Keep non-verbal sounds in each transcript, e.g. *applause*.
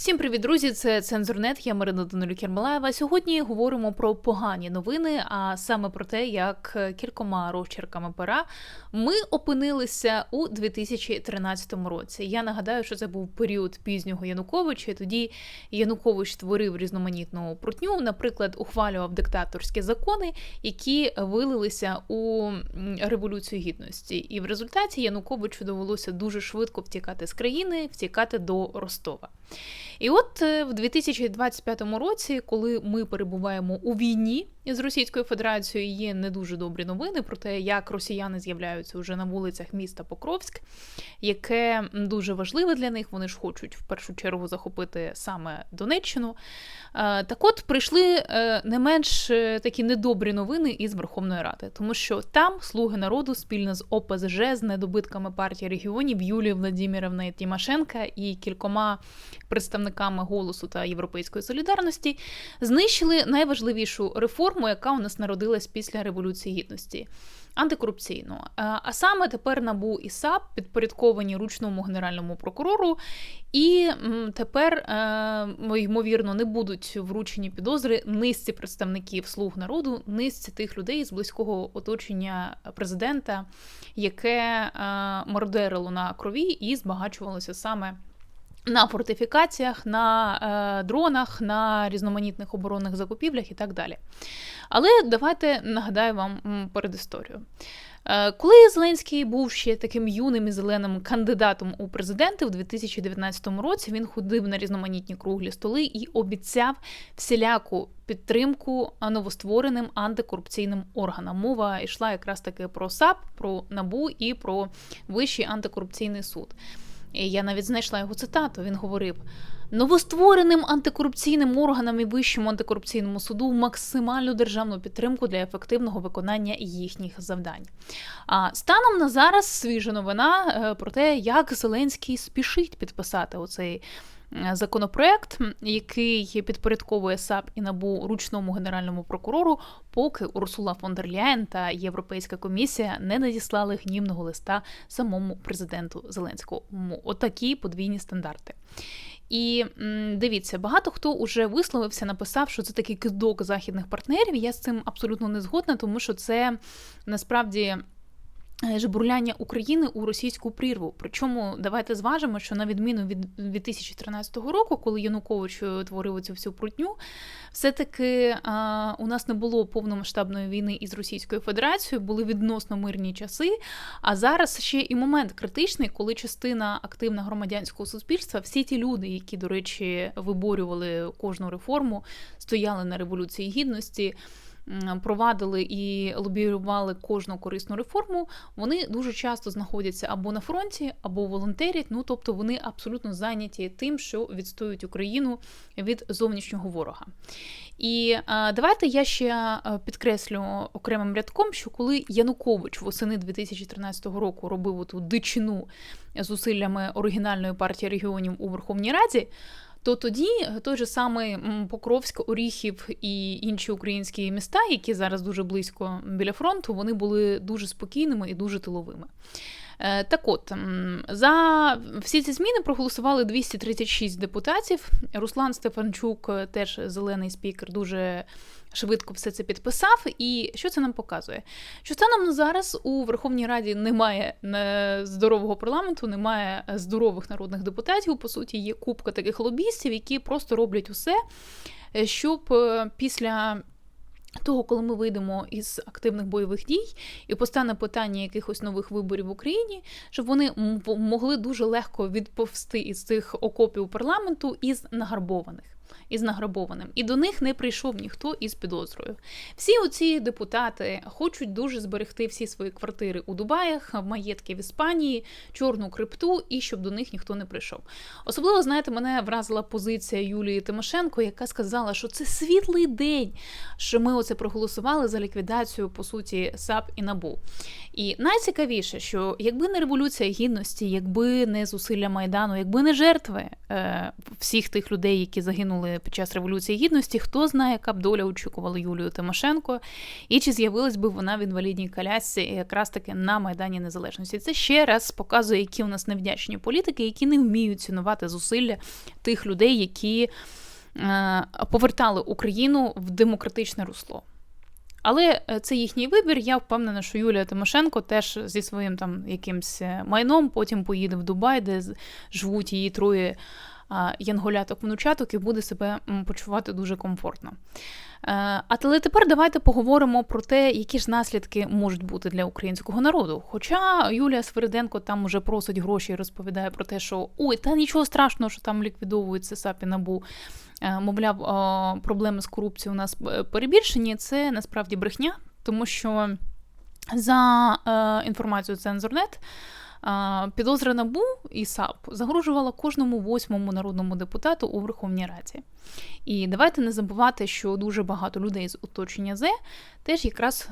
Всім привіт, друзі! Це цензурнет. Я Марина Данилю Кермалаєва. Сьогодні говоримо про погані новини, а саме про те, як кількома розчерками пера ми опинилися у 2013 році. Я нагадаю, що це був період пізнього Януковича. Тоді Янукович створив різноманітну прутню, наприклад, ухвалював диктаторські закони, які вилилися у революцію гідності. І в результаті Януковичу довелося дуже швидко втікати з країни, втікати до Ростова. І от е, в 2025 році, коли ми перебуваємо у війні з Російською Федерацією, є не дуже добрі новини про те, як росіяни з'являються вже на вулицях міста Покровськ, яке дуже важливе для них. Вони ж хочуть в першу чергу захопити саме Донеччину. Е, так от прийшли е, не менш такі недобрі новини із Верховної Ради, тому що там слуги народу спільно з ОПЗЖ з недобитками партії регіонів Юлії Владимирівни Тимошенка і кількома представниками голосу та європейської солідарності, знищили найважливішу реформу, яка у нас народилась після революції гідності. Антикорупційну, а саме тепер набу і САП підпорядковані ручному генеральному прокурору, і тепер, е, ймовірно, не будуть вручені підозри низці представників слуг народу, низці тих людей з близького оточення президента, яке е, мордерило на крові і збагачувалося саме. На фортифікаціях, на е, дронах, на різноманітних оборонних закупівлях і так далі. Але давайте нагадаю вам перед історією. Е, коли Зеленський був ще таким юним і зеленим кандидатом у президенти в 2019 році, він ходив на різноманітні круглі столи і обіцяв всіляку підтримку новоствореним антикорупційним органам. Мова йшла якраз таки про САП, про НАБУ і про Вищий антикорупційний суд. І я навіть знайшла його цитату. Він говорив: новоствореним антикорупційним органам і вищому антикорупційному суду максимальну державну підтримку для ефективного виконання їхніх завдань. А станом на зараз свіжа новина е, про те, як Зеленський спішить підписати оцей. Е, законопроект, який підпорядковує САП і набу ручному генеральному прокурору, поки Урсула фон дер Ляєн та Європейська комісія не надіслали гнівного листа самому президенту Зеленському. Отакі подвійні стандарти. І дивіться, багато хто вже висловився, написав, що це такий кидок західних партнерів. Я з цим абсолютно не згодна, тому що це насправді. Е, жбурляння України у російську прірву. Причому давайте зважимо, що на відміну від 2013 року, коли Янукович е, творив цю всю прутню, все-таки а, у нас не було повномасштабної війни із Російською Федерацією, були відносно мирні часи. А зараз ще і момент критичний, коли частина активна громадянського суспільства, всі ті люди, які, до речі, виборювали кожну реформу, стояли на революції гідності провадили і лобіювали кожну корисну реформу, вони дуже часто знаходяться або на фронті, або волонтерять. Ну тобто вони абсолютно зайняті тим, що відстоюють Україну від зовнішнього ворога. І давайте я ще підкреслю окремим рядком, що коли Янукович восени 2013 року робив ту дичину зусиллями оригінальної партії регіонів у Верховній Раді то тоді той же самий Покровськ, Оріхів і інші українські міста, які зараз дуже близько біля фронту, вони були дуже спокійними і дуже тиловими. Е, так от, за всі ці зміни проголосували 236 депутатів. Руслан Стефанчук, теж зелений спікер, дуже швидко все це підписав. І що це нам показує? Що станом зараз у Верховній Раді немає е, здорового парламенту, немає здорових народних депутатів. По суті, є купка таких лобістів, які просто роблять усе, щоб після того, коли ми вийдемо із активних бойових дій і постане питання якихось нових виборів в Україні, щоб вони могли дуже легко відповсти із цих окопів парламенту із нагарбованих із награбованим, і до них не прийшов ніхто із підозрою. Всі оці депутати хочуть дуже зберегти всі свої квартири у Дубаях, маєтки в Іспанії, чорну крипту, і щоб до них ніхто не прийшов. Особливо, знаєте, мене вразила позиція Юлії Тимошенко, яка сказала, що це світлий день, що ми оце проголосували за ліквідацію по суті САП і НАБУ. І найцікавіше, що якби не революція гідності, якби не зусилля майдану, якби не жертви е, всіх тих людей, які загинули під час революції гідності. Хто знає, яка б доля очікувала Юлію Тимошенко, і чи з'явилась би вона в інвалідній колясці якраз таки на Майдані Незалежності? Це ще раз показує, які у нас невдячні політики, які не вміють цінувати зусилля тих людей, які е, повертали Україну в демократичне русло. Але е, це їхній вибір. Я впевнена, що Юлія Тимошенко теж зі своїм там якимсь е, майном потім поїде в Дубай, де живуть її троє янголяток-внучаток і буде себе почувати дуже комфортно. Е, але тепер давайте поговоримо про те, які ж наслідки можуть бути для українського народу. Хоча Юлія Свериденко там уже просить гроші і розповідає про те, що ой, та нічого страшного, що там ліквідовується САП і НАБУ, Е, мовляв, проблеми з корупцією у нас е, перебільшені, це насправді брехня, тому що за е, інформацією Цензорнет. Підозра НАБУ і САП загрожувала кожному восьмому народному депутату у Верховній Раді. І давайте не забувати, що дуже багато людей з оточення З теж якраз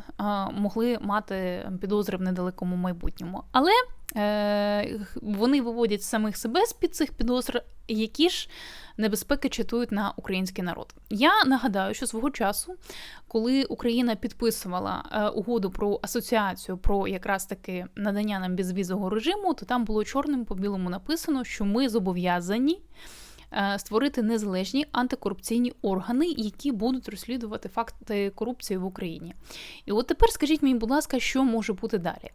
могли мати підозри в недалекому майбутньому. Але е, вони виводять самих себе з під цих підозр, які ж небезпеки читують на український народ. Я нагадаю, що свого часу, коли Україна підписувала е, угоду про асоціацію про якраз таки надання нам безвізового режиму, то там було чорним по білому написано, що ми зобов'язані. Е, створити незалежні антикорупційні органи, які будуть розслідувати факти корупції в Україні. І от тепер скажіть мені, будь ласка, що може бути далі?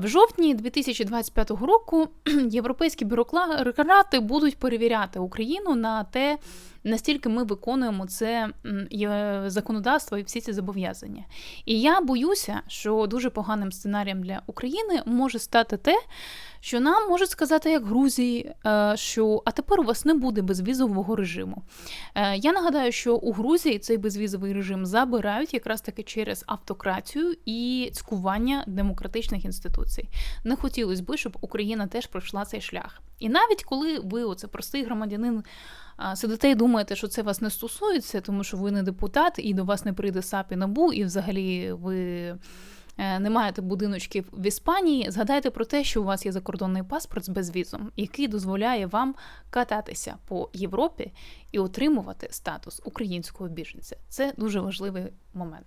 В жовтні 2025 року *clears throat* європейські бюрократи будуть перевіряти Україну на те, настільки ми виконуємо це законодавство і всі ці зобов'язання. І я боюся, що дуже поганим сценарієм для України може стати те, що нам можуть сказати, як Грузії, е, що а тепер у вас не буде безвізового режиму. Е, я нагадаю, що у Грузії цей безвізовий режим забирають якраз таки через автократію і цькування демократичних інституцій. Не хотілося б, щоб Україна теж пройшла цей шлях. І навіть коли ви, оце простий громадянин, сидите і думаєте, що це вас не стосується, тому що ви не депутат, і до вас не прийде САП і набу, і взагалі ви. Е, не маєте будиночків в Іспанії, згадайте про те, що у вас є закордонний паспорт з безвізом, який дозволяє вам кататися по Європі і отримувати статус українського біженця. Це дуже важливий момент.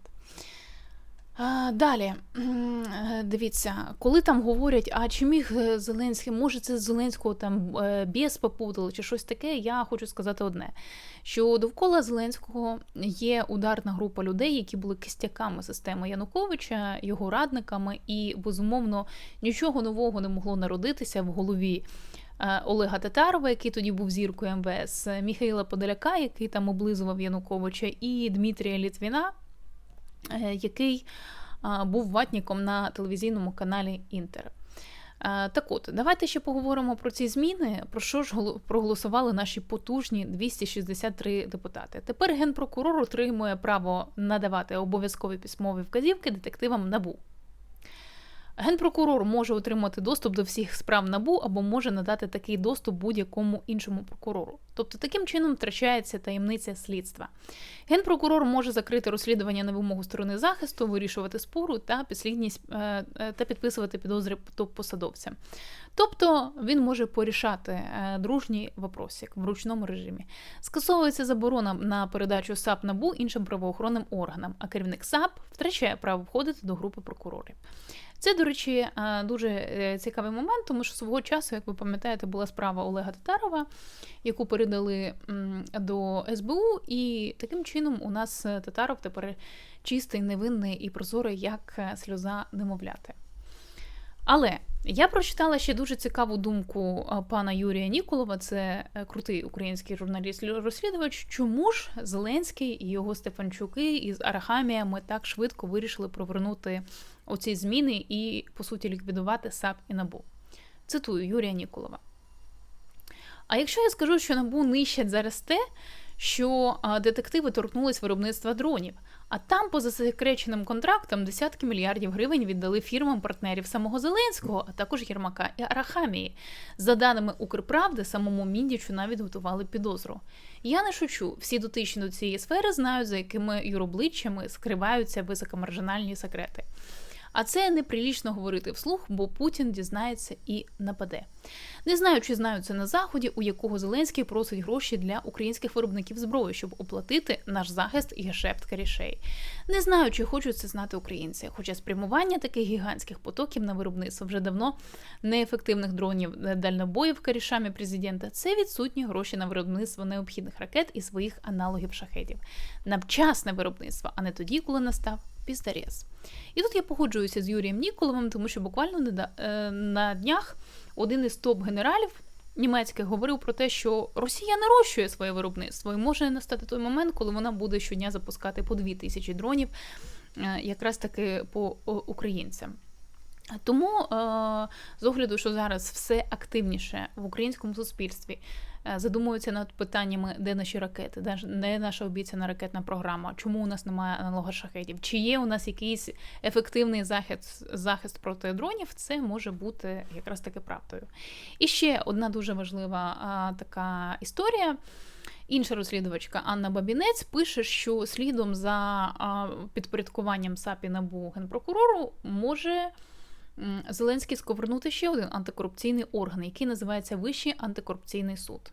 Далі, е, дивіться, коли там говорять, а чи міг е, Зеленський, може це Зеленського там е, біс попутали, чи щось таке, я хочу сказати одне: що довкола Зеленського є ударна група людей, які були кістяками системи Януковича, його радниками, і безумовно нічого нового не могло народитися в голові. Олега Татарова, який тоді був зіркою МВС, Міхаїла Подоляка, який там облизував Януковича, і Дмитрія Літвіна, який був ватніком на телевізійному каналі Інтер. Е, так от, давайте ще поговоримо про ці зміни, про що ж проголосували наші потужні 263 депутати. Тепер генпрокурор отримує право надавати обов'язкові письмові вказівки детективам НАБУ. Генпрокурор може отримати доступ до всіх справ набу або може надати такий доступ будь-якому іншому прокурору. Тобто таким чином втрачається таємниця слідства. Генпрокурор може закрити розслідування на вимогу сторони захисту, вирішувати спору та підслідність е, е, та підписувати підозри топ-посадовцям. Тобто він може порішати е, дружній вопросик в ручному режимі. Скасовується заборона на передачу САП набу іншим правоохоронним органам, а керівник САП втрачає право входити до групи прокурорів. Це, до речі, е, дуже е, цікавий момент, тому що свого часу, як ви пам'ятаєте, була справа Олега Татарова, яку передали до СБУ, і таким чином у нас е, Татаров тепер чистий, невинний і прозорий, як сльоза немовляти. Але я прочитала ще дуже цікаву думку пана Юрія Ніколова, це крутий український журналіст-розслідувач. Чому ж Зеленський і його Стефанчуки із Арахаміями так швидко вирішили провернути оці зміни і, по суті, ліквідувати САП і НАБУ. Цитую Юрія Ніколова. А якщо я скажу, що НАБУ нищать зараз те, що детективи торкнулись виробництва дронів, а там, поза засекреченим контрактом, десятки мільярдів гривень віддали фірмам партнерів самого Зеленського, а також Єрмака і Арахамії. За даними Укрправди, самому Міндічу навіть готували підозру. Я не шучу, всі дотичні до цієї сфери знають, за якими юробличчями скриваються високомаржинальні секрети. А це неприлічно говорити вслух, бо Путін дізнається і нападе. Не знаю, чи знають це на заході, у якого Зеленський просить гроші для українських виробників зброї, щоб оплатити наш захист і гешефт карішей. Не знаю, чи хочуть це знати українці, хоча спрямування таких гігантських потоків на виробництво вже давно неефективних дронів дальнобоїв карішами президента це відсутні гроші на виробництво необхідних ракет і своїх аналогів шахетів. На вчасне виробництво, а не тоді, коли настав пістарєс. І тут я погоджуюся з Юрієм Ніколовим, тому що буквально е, на днях один із топ-генералів німецьких говорив про те, що Росія нарощує своє виробництво і може настати той момент, коли вона буде щодня запускати по дві тисячі дронів, е, якраз таки по українцям. Тому, е, з огляду, що зараз все активніше в українському суспільстві задумуються над питаннями, де наші ракети, де наша обіцяна ракетна програма, чому у нас немає аналога шахетів, чи є у нас якийсь ефективний захист захист проти дронів, це може бути якраз таки правдою. І ще одна дуже важлива а, така історія. Інша розслідувачка Анна Бабінець пише, що слідом за підпорядкуванням САПі НАБУ генпрокурору може. Зеленський сковернути ще один антикорупційний орган, який називається Вищий антикорупційний суд.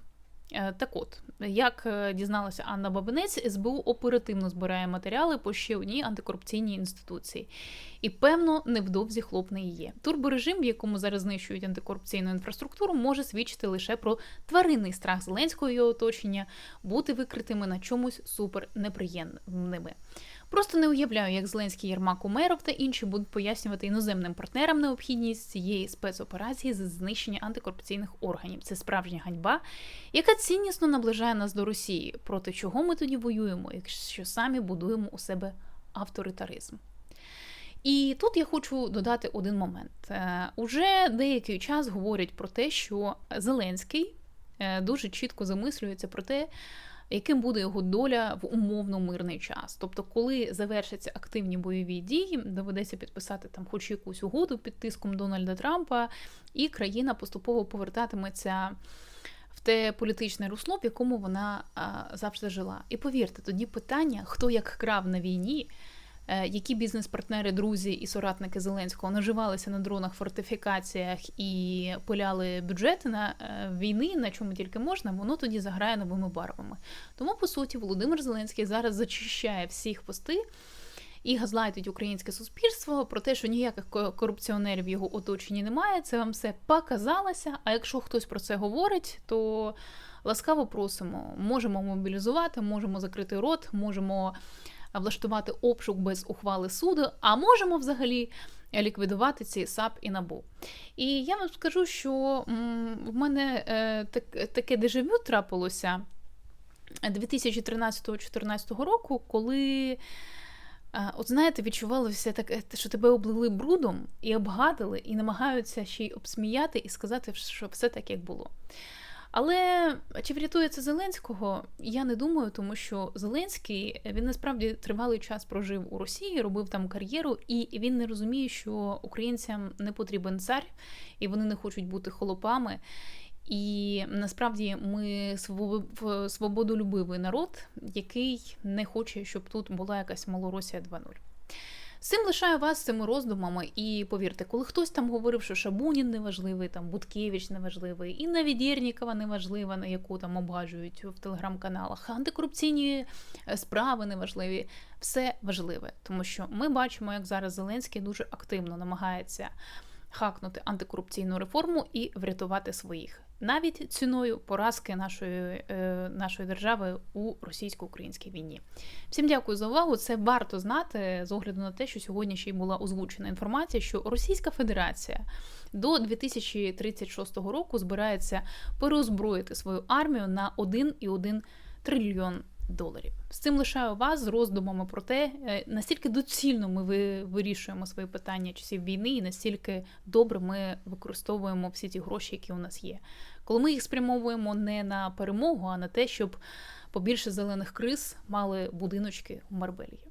Е, так от, як е, дізналася Анна Бабинець, СБУ оперативно збирає матеріали по ще одній антикорупційній інституції. І, певно, невдовзі хлопне її. Турборежим, в якому зараз знищують антикорупційну інфраструктуру, може свідчити лише про тваринний страх Зеленського і його оточення бути викритими на чомусь супер неприємними. Просто не уявляю, як Зеленський Єрмак Умеров та інші будуть пояснювати іноземним партнерам необхідність цієї спецоперації з знищення антикорупційних органів. Це справжня ганьба, яка ціннісно наближає нас до Росії, проти чого ми тоді воюємо, якщо самі будуємо у себе авторитаризм. І тут я хочу додати один момент. Е, уже деякий час говорять про те, що Зеленський е, дуже чітко замислюється про те, яким буде його доля в умовно мирний час. Тобто, коли завершаться активні бойові дії, доведеться підписати там хоч якусь угоду під тиском Дональда Трампа, і країна поступово повертатиметься. В те політичне русло, в якому вона а, завжди жила. І повірте, тоді питання, хто як крав на війні, які бізнес-партнери, друзі і соратники Зеленського наживалися на дронах, фортифікаціях і пиляли бюджети на е, війни, на чому тільки можна, воно тоді заграє новими барвами. Тому, по суті, Володимир Зеленський зараз зачищає всіх пости. І газлайтить українське суспільство про те, що ніяких корупціонерів в його оточенні немає. Це вам все показалося. А якщо хтось про це говорить, то ласкаво просимо. Можемо мобілізувати, можемо закрити рот, можемо влаштувати обшук без ухвали суду, а можемо взагалі ліквідувати ці САП і набу. І я вам скажу, що в мене е, таке дежавю трапилося 2013-2014 року, коли. Е, от знаєте, відчувалося так, що тебе облили брудом і обгадили, і намагаються ще й обсміяти і сказати, що все так, як було. Але чи врятує це Зеленського? Я не думаю, тому що Зеленський він насправді тривалий час прожив у Росії, робив там кар'єру, і він не розуміє, що українцям не потрібен цар, і вони не хочуть бути холопами. І насправді ми свободолюбивий народ, який не хоче, щоб тут була якась Малоросія 2.0. З цим лишаю вас цими роздумами, і повірте, коли хтось там говорив, що Шабунін неважливий, там Буткевич неважливий, і навіть Єрнікова неважлива, на яку там обгаджують в телеграм-каналах, антикорупційні е, справи неважливі, все важливе, тому що ми бачимо, як зараз Зеленський дуже активно намагається хакнути антикорупційну реформу і врятувати своїх навіть ціною поразки нашої е, нашої держави у російсько-українській війні. Всім дякую за увагу. Це варто знати з огляду на те, що сьогодні ще й була озвучена інформація, що Російська Федерація до 2036 року збирається переозброїти свою армію на 1,1 трильйон доларів. З цим лишаю вас з роздумами про те, наскільки настільки доцільно ми вирішуємо свої питання часів війни, і настільки добре ми використовуємо всі ті гроші, які у нас є. Коли ми їх спрямовуємо не на перемогу, а на те, щоб побільше зелених криз мали будиночки у Марбелії.